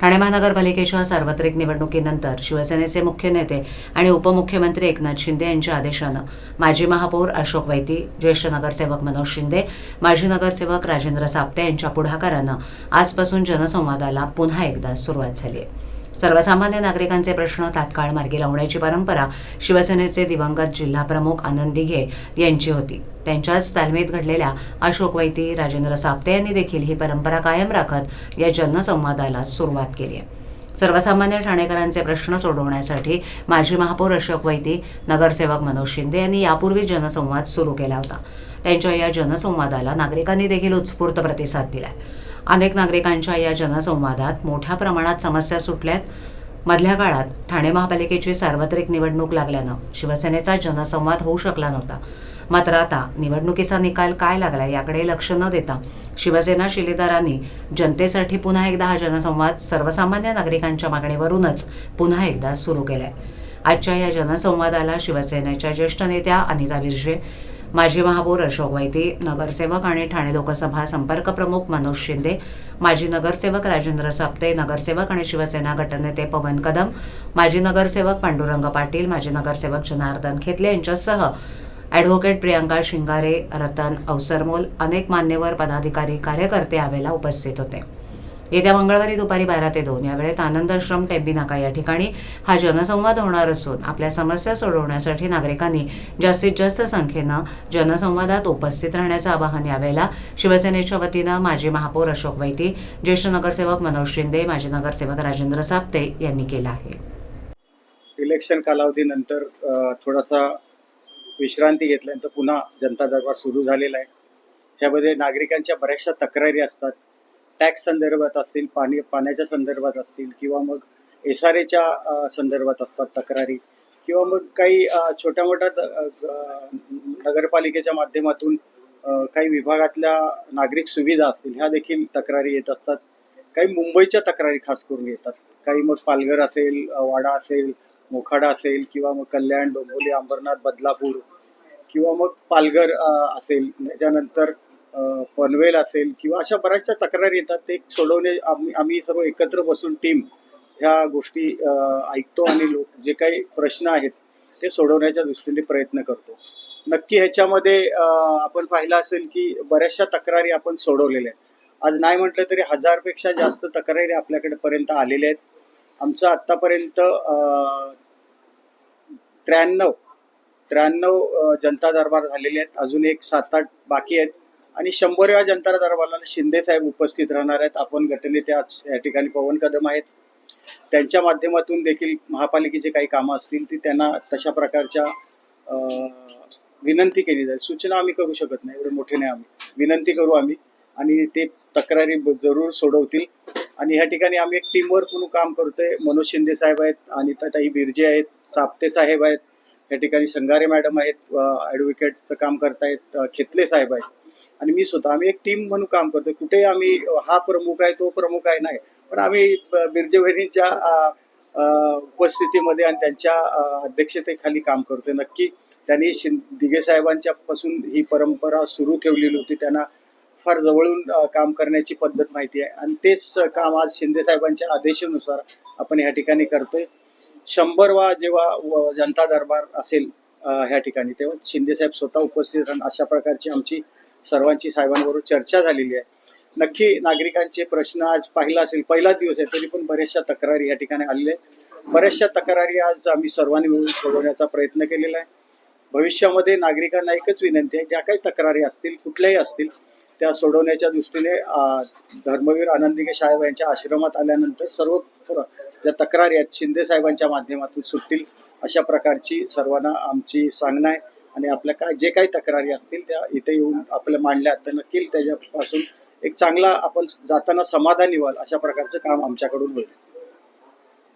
ठाणे महानगरपालिकेच्या सार्वत्रिक निवडणुकीनंतर शिवसेनेचे मुख्य नेते आणि उपमुख्यमंत्री एकनाथ शिंदे यांच्या आदेशानं माजी महापौर अशोक वैती ज्येष्ठ नगरसेवक मनोज शिंदे माजी नगरसेवक राजेंद्र सापटे यांच्या पुढाकारानं आजपासून जनसंवादाला पुन्हा एकदा सुरुवात झाली आहे. सर्वसामान्य नागरिकांचे प्रश्न तात्काळ मार्गी लावण्याची परंपरा शिवसेनेचे दिवंगत जिल्हाप्रमुख आनंद दिघे यांची होती. त्यांच्याच तालमीत घडलेल्या अशोक वैती राजेंद्र साप्ते यांनी देखील ही परंपरा कायम राखत या जनसंवादाला सुरुवात केली आहे. सर्वसामान्य ठाणेकरांचे प्रश्न सोडवण्यासाठी माजी महापौर अशोक वैती नगरसेवक मनोज शिंदे यांनी यापूर्वी जनसंवाद सुरू केला होता. त्यांच्या या जनसंवादाला नागरिकांनी देखील उत्स्फूर्त प्रतिसाद दिलाय. अनेक नागरिकांच्या या जनसंवादात मोठ्या प्रमाणात समस्या सुटल्यात. मधल्या काळात ठाणे महापालिकेची सार्वत्रिक निवडणूक लागल्यानं शिवसेनेचा जनसंवाद होऊ शकला नव्हता. मात्र आता निवडणुकीचा निकाल काय लागला याकडे लक्ष न देता शिवसेना शिलेदारांनी जनतेसाठी पुन्हा एकदा हा जनसंवाद सर्वसामान्य नागरिकांच्या मागणीवरूनच पुन्हा एकदा सुरू केलाय. आजच्या या जनसंवादाला शिवसेनेच्या ज्येष्ठ नेत्या अनिता बिर्जे माजी महापौर अशोक वैती नगरसेवक आणि ठाणे लोकसभा संपर्क प्रमुख मनोज शिंदे माजी नगरसेवक राजेंद्र साप्ते नगरसेवक आणि शिवसेना गटनेते पवन कदम माजी नगरसेवक पांडुरंग पाटील माजी नगरसेवक जनार्दन खेतले यांच्यासह ॲडव्होकेट प्रियांका शिंगारे रतन अवसरमोल अनेक मान्यवर पदाधिकारी कार्यकर्ते यावेळेला उपस्थित होते. येत्या मंगळवारी दुपारी बारा ते दोन या वेळेत आनंदाश्रम टेंबी नाका या ठिकाणी हा जनसंवाद होणार असून आपल्या समस्या सोडवण्यासाठी नागरिकांनी जास्तीत जास्त संख्येनं जनसंवादात उपस्थित राहण्याचं आवाहन यावेळेला शिवसेनेच्या वतीनं माजी महापौर अशोक वैती ज्येष्ठ नगरसेवक मनोज शिंदे माजी नगरसेवक राजेंद्र साप्ते यांनी केलं आहे. इलेक्शन कालावधीनंतर थोडासा विश्रांती घेतल्यानंतर पुन्हा जनता दरबार सुरू झालेला आहे. त्यामध्ये नागरिकांच्या बऱ्याचशा तक्रारी असतात. टॅक्स संदर्भात असतील पाणी पाण्याच्या संदर्भात असतील किंवा मग एस आर एच्या संदर्भात असतात तक्रारी किंवा मग काही छोट्या मोठ्या नगरपालिकेच्या माध्यमातून काही विभागातल्या नागरिक सुविधा असतील ह्या देखील तक्रारी येत असतात. काही मुंबईच्या तक्रारी खास करून येतात. काही मग पालघर असेल वाडा असेल मोखाडा असेल किंवा मग कल्याण डोंबिवली अंबरनाथ बदलापूर किंवा मग पालघर असेल. त्याच्यानंतर पनवेल असेल किंवा अशा बऱ्याचशा तक्रारी येतात ते सोडवणे आम्ही आम्ही सर्व एकत्र बसून टीम ह्या गोष्टी ऐकतो आणि लोक जे काही प्रश्न आहेत ते सोडवण्याच्या दृष्टीने प्रयत्न करतो. नक्की ह्याच्यामध्ये आपण पाहिलं असेल की बऱ्याचशा तक्रारी आपण सोडवलेल्या आहेत. आज नाही म्हटलं तरी हजारपेक्षा जास्त तक्रारी आपल्याकडे पर्यंत आलेल्या आहेत. आमचं आत्तापर्यंत त्र्याण्णव त्र्याण्णव जनता दरबार झालेले आहेत. अजून एक सात आठ बाकी आहेत. आणि शंभरव्या जनता दरबाराला शिंदे साहेब उपस्थित राहणार आहेत. आपण गटनेते आज या ठिकाणी पवन कदम आहेत. त्यांच्या माध्यमातून देखील महापालिकेचे काही कामं असतील ती त्यांना तशा प्रकारच्या विनंती केली जाईल. सूचना आम्ही करू शकत नाही एवढे मोठे नाही आम्ही. विनंती करू आम्ही आणि ते तक्रारी जरूर सोडवतील. आणि ह्या ठिकाणी आम्ही एक टीमवर्क म्हणून काम करतोय. मनोज शिंदे साहेब आहेत आणि अनिताताई बिर्जे आहेत साप्ते साहेब आहेत या ठिकाणी संगारे मॅडम आहेत ॲडव्होकेटचं काम करतायत खेतले साहेब आहेत. आणि मी स्वतः आम्ही एक टीम म्हणून काम करतोय. कुठे आम्ही हा प्रमुख आहे तो प्रमुख आहे नाही. पण आम्ही बिरजे बिर्जे उपस्थितीमध्ये आणि त्यांच्या अध्यक्षतेखाली काम करतोय. नक्की त्यांनी शिं दिघे साहेबांच्या पासून ही परंपरा सुरू ठेवलेली होती. त्यांना फार जवळून काम करण्याची पद्धत माहिती आहे. आणि तेच काम आज शिंदे साहेबांच्या आदेशानुसार आपण या ठिकाणी करतोय. शंभरवा जेव्हा व- जनता दरबार असेल ह्या ठिकाणी तेव्हा शिंदेसाहेब स्वतः उपस्थित राहून अशा प्रकारची आमची सर्वांची साहेबांबरोबर चर्चा झालेली आहे. नक्की नागरिकांचे प्रश्न आज पाहिला असेल पहिलाच दिवस आहे तरी पण बऱ्याचशा तक्रारी या ठिकाणी आलेल्या आहेत. बऱ्याचशा तक्रारी आज आम्ही सर्वांनी मिळून सोडवण्याचा प्रयत्न केलेला आहे. भविष्यामध्ये नागरिकांना एकच विनंती आहे ज्या काही तक्रारी असतील कुठल्याही असतील त्या सोडवण्याच्या दृष्टीने धर्मवीर आनंदिके साहेब यांच्या आश्रमात आल्यानंतर सर्व ज्या तक्रारी आहेत शिंदे साहेबांच्या माध्यमातून सुटतील अशा प्रकारची सर्वांना आमची सांगणं आहे. आणि आपल्या काय जे काही तक्रारी असतील त्या इथे येऊन आपल्या मांडल्या तर नक्की त्याच्यापासून एक चांगला आपण जाताना समाधानी व्हाल अशा प्रकारचं काम आमच्याकडून होईल.